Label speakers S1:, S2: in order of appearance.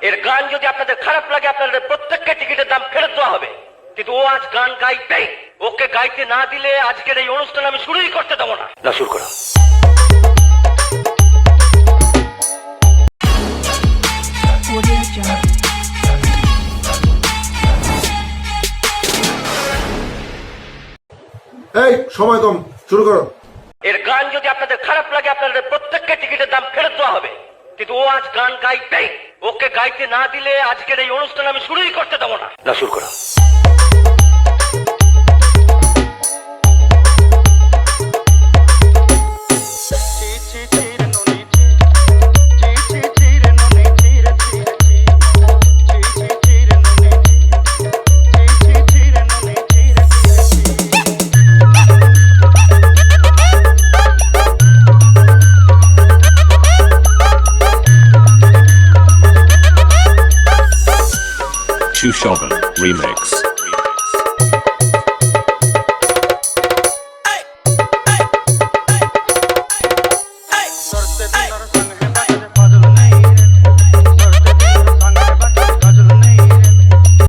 S1: এর গান যদি আপনাদের খারাপ লাগে আপনাদের প্রত্যেককে টিকিটের দাম ফেরত দেওয়া হবে। কিন্তু ও আজ গান গাইবেই ওকে গাইতে না দিলে আজকের এই অনুষ্ঠান আমি শুরুই করতে দেবো না। না শুরু করো।
S2: এই সময় কম শুরু করো।
S1: এর গান যদি আপনাদের খারাপ লাগে আপনাদের প্রত্যেককে টিকিটের দাম ফেরত দেওয়া হবে। কিন্তু ও আজ গান গাইতেই ওকে গাইতে না দিলে আজকের এই অনুষ্ঠান আমি শুরুই করতে দেবো না। না, শুরু করো।
S3: Chu Shogun Remix.